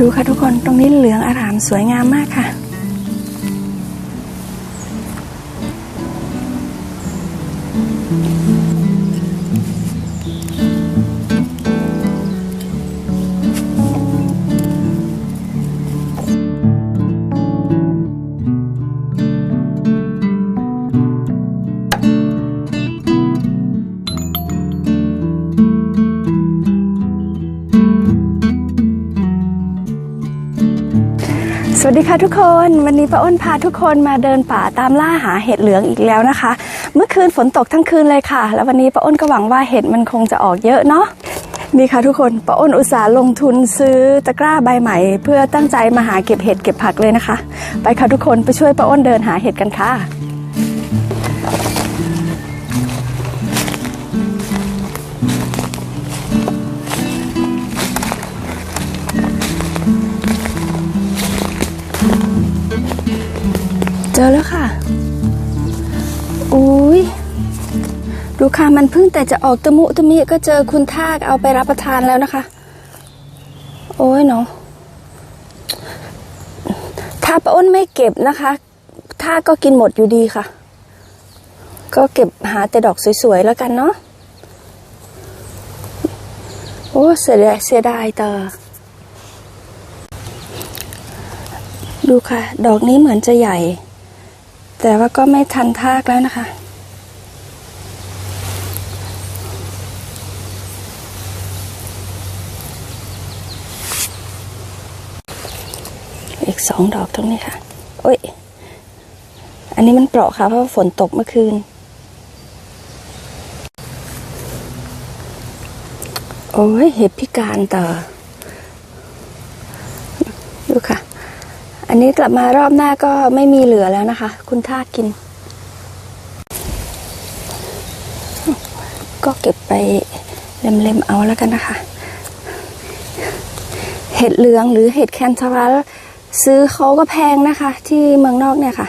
ดูค่ะทุกคนตรงนี้เหลืองอารามสวยงามมากค่ะ สวัสดีค่ะทุกคนวันนี้ป้าอ้นพาทุกคนมาเดินป่าตามล่าหาเห็ดเหลืองอีกแล้วนะคะ เมื่อคืนฝนตกทั้งคืนเลยค่ะ แล้ววันนี้ป้าอ้นก็หวังว่าเห็ดมันคงจะออกเยอะเนาะนี่ค่ะทุกคนป้าอ้นอุตส่าห์ลงทุนซื้อตะกร้าใบใหม่ เพื่อตั้งใจมาหาเก็บเห็ดเก็บผักเลยนะคะ ไปค่ะทุกคนไปช่วยป้าอ้นเดินหาเห็ดกันค่ะ จอแล้วค่ะอุ้ย ดูค่ะมันเพิ่งแต่จะออกตะมุตะมิก็เจอคุณทากเอาไปรับประทานแล้วนะคะ โอ้ยเนาะ ถ้าป้าอ้นไม่เก็บนะคะทากก็กินหมดอยู่ดีค่ะ ก็เก็บหาแต่ดอกสวยๆแล้วกันเนาะ โอ้เสียดายเสียดายเตอดูค่ะ ดอกนี้เหมือนจะใหญ่ แต่ว่าก็ไม่ทันทากแล้วนะคะอีกสองดอกตรงนี้ค่ะ โอ้ย อันนี้มันเปราะค่ะ เพราะฝนตกเมื่อคืน โอ้ย เห็ดพิการต่อ ดูค่ะ อันนี้กลับมารอบหน้าก็ไม่มีเหลือแล้วนะคะ คุณท่ากกิน ก็เก็บไปเล็มๆเอาแล้วกันนะคะ เห็ดเหลืองหรือเห็ดแคนทารัลซื้อเขาก็แพงนะคะ ที่เมืองนอกเนี่ยค่ะ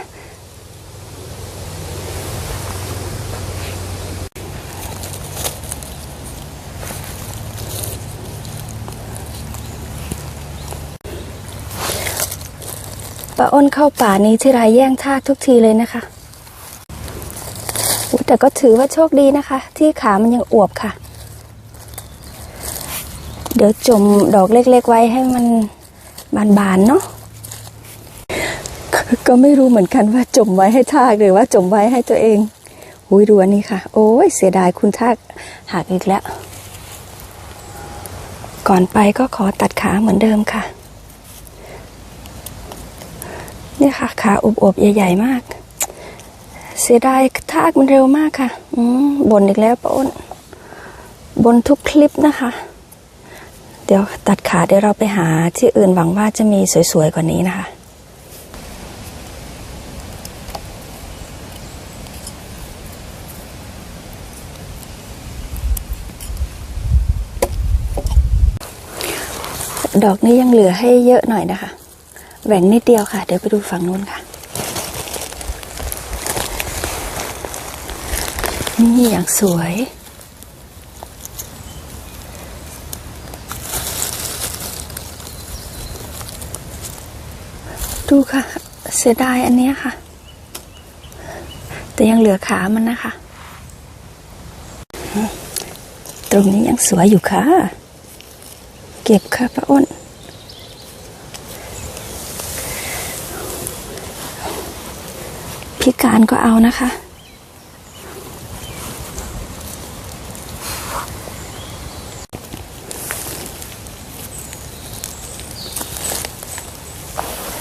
ป้าอ้นเข้าป่านี้ที่ไรแย่งทากทุกทีเลยนะคะ แต่ก็ถือว่าโชคดีนะคะ ที่ขามันยังอวบค่ะ เดี๋ยวจมดอกเล็กๆไว้ให้มันบานๆเนาะกก็ไม่รู้เหมือนกันว่าจมไว้ให้ทากหรือว่าจมไว้ให้ตัวเองอุ้ยดูอันนี้ค่ะ โอ้ยเสียดายคุณทากหักอีกแล้ว ก่อนไปก็ขอตัดขาเหมือนเดิมค่ะ เนี่ค่ะ ขาอวบๆใหญ่ ๆ มาก เสียดายทากมันเร็วมากค่ะ อืบนอีกแล้วป้าอ้นบนทุกคลิปนะคะ เดี๋ยวตัดขาเดี๋ยวเราไปหาที่อื่นหวังว่าจะมีสวย ๆ กว่านี้นะคะดอกนี้ยังเหลือให้เยอะหน่อยนะคะ แหว่งนิดเดียวค่ะ เดี๋ยวไปดูฝั่งนู้นค่ะ นี่อย่างสวย ดูค่ะ เสียดายอันนี้ค่ะ แต่ยังเหลือขามันนะคะ ตรงนี้ยังสวยอยู่ค่ะ เก็บค่ะป้าอ้น พิการก็เอานะคะ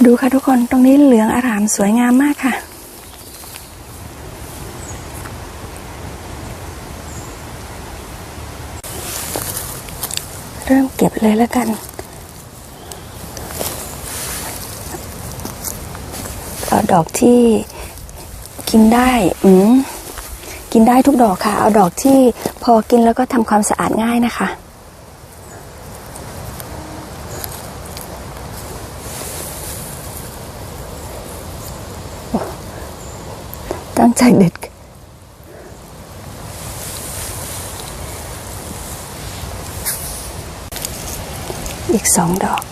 ดูค่ะทุกคนตรงนี้เหลืองอารามสวยงามมากค่ะเริ่มเก็บเลยแล้วกัน เอาดอกที่ กินได้อืมกินได้ทุกดอกค่ะ เอาดอกที่พอกินแล้วก็ทำความสะอาดง่ายนะคะ ตั้งใจเด็ดอีกสองดอก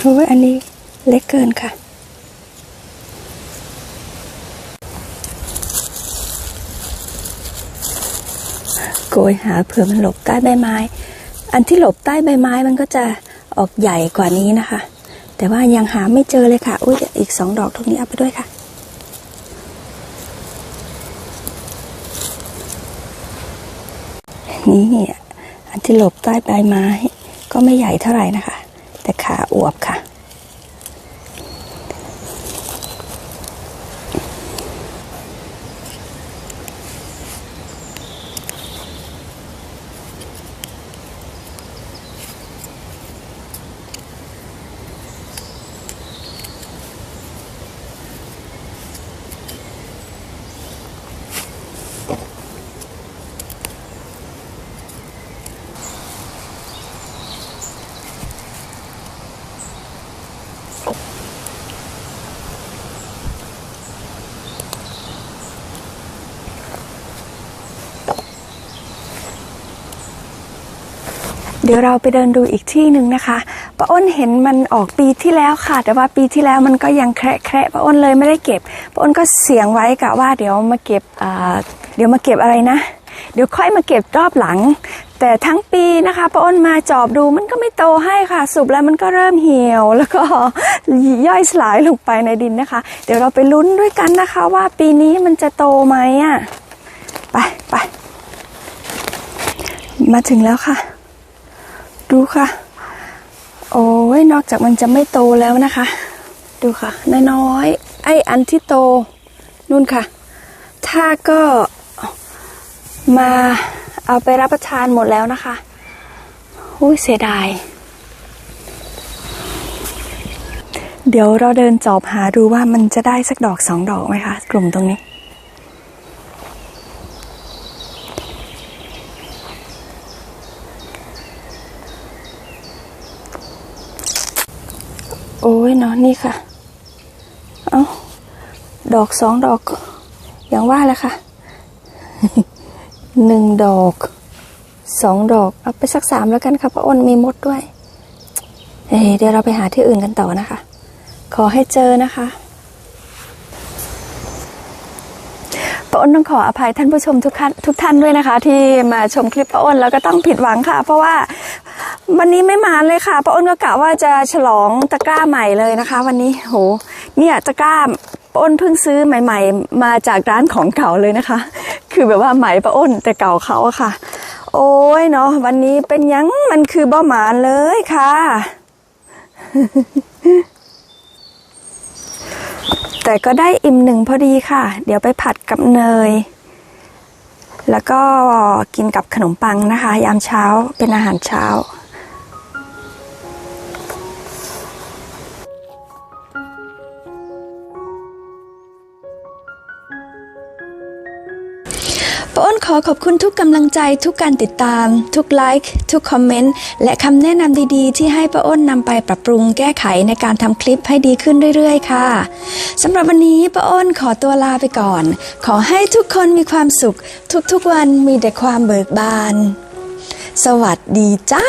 โอ้ยอันนี้เล็กเกินค่ะ โกยหาเผื่อมันหลบใต้ใบไม้ อันที่หลบใต้ใบไม้มันก็จะออกใหญ่กว่านี้นะคะ แต่ว่ายังหาไม่เจอเลยค่ะ อุ้ยอีกสองดอกตรงนี้เอาไปด้วยค่ะนี่อันที่หลบใต้ใบไม้ก็ไม่ใหญ่เท่าไหร่นะคะ ขาอวบค่ะ เดี๋ยวเราไปเดินดูอีกที่หนึ่งนะคะป้าอ้นเห็นมันออกปีที่แล้วค่ะ แต่ว่าปีที่แล้วมันก็ยังแคระแคระป้าอ้นเลยไม่ได้เก็บป้าอ้นก็เสียงไว้กะว่าเดี๋ยวมาเก็บเดี๋ยวมาเก็บอะไรนะ เดี๋ยวค่อยมาเก็บรอบหลัง แต่ทั้งปีนะคะป้าอ้นมาจอบดูมันก็ไม่โตให้ค่ะ สุบแล้วมันก็เริ่มเหี่ยว แล้วก็ย่อยสลายลงไปในดินนะคะ เดี๋ยวเราไปลุ้นด้วยกันนะคะ ว่าปีนี้มันจะโตไหมอะไปไปมาถึงแล้วค่ะ ดูค่ะ โอ้ยนอกจากมันจะไม่โตแล้วนะคะ ดูค่ะ น้อยๆไอ้อันที่โตนู่นค่ะ ถ้าก็มาเอาไปรับประทานหมดแล้วนะคะอุ้ยเสียดาย เดี๋ยวเราเดินจอบหาดูว่ามันจะได้สักดอกสองดอกไหมคะ กลุ่มตรงนี้ โอ้ยเนาะนี่ค่ะ เอาดอกสองดอก อย่างว่าแหละค่ะหนึ่งดอกสองดอก เอาไปสักสามแล้วกันค่ะพระอ้นมีมดด้วยเอ้ยเดี๋ยวเราไปหาที่อื่นกันต่อนะคะ ขอให้เจอนะคะป้า อ้นต้องขออภัยท่านผู้ชมทุกท่านทุกท่านด้วยนะคะ ที่มาชมคลิปป้าอ้นแล้วก็ต้องผิดหวังค่ะ เพราะว่าวันนี้ไม่มาเลยค่ะป้าอ้นก็กะว่าจะฉลองตะกร้าใหม่เลยนะคะ วันนี้โหเนี่ยตะกร้าป้าอ้นเพิ่งซื้อใหม่ ๆ มาจากร้านของเก่าเลยนะคะ คือแบบว่าใหม่ป้าอ้นแต่เก่าเขาอะค่ะ โอ้ยเนาะวันนี้เป็นยังมันคือบ่หมานเลยค่ะ แต่ก็ได้อิ่มหนึ่งพอดีค่ะ เดี๋ยวไปผัดกับเนย แล้วก็กินกับขนมปังนะคะ ยามเช้าเป็นอาหารเช้า ขอขอบคุณทุกกำลังใจทุกการติดตาม ทุกไลค์ทุกคอมเมนต์และคำแนะนำดีๆ ที่ให้ป้าอ้นนำไปปรับปรุงแก้ไขในการทำคลิปให้ดีขึ้นเรื่อยๆ ค่ะสำหรับวันนี้ป้าอ้นขอตัวลาไปก่อน ขอให้ทุกคนมีความสุข ทุกๆวันมีแต่ความเบิกบาน สวัสดีจ้า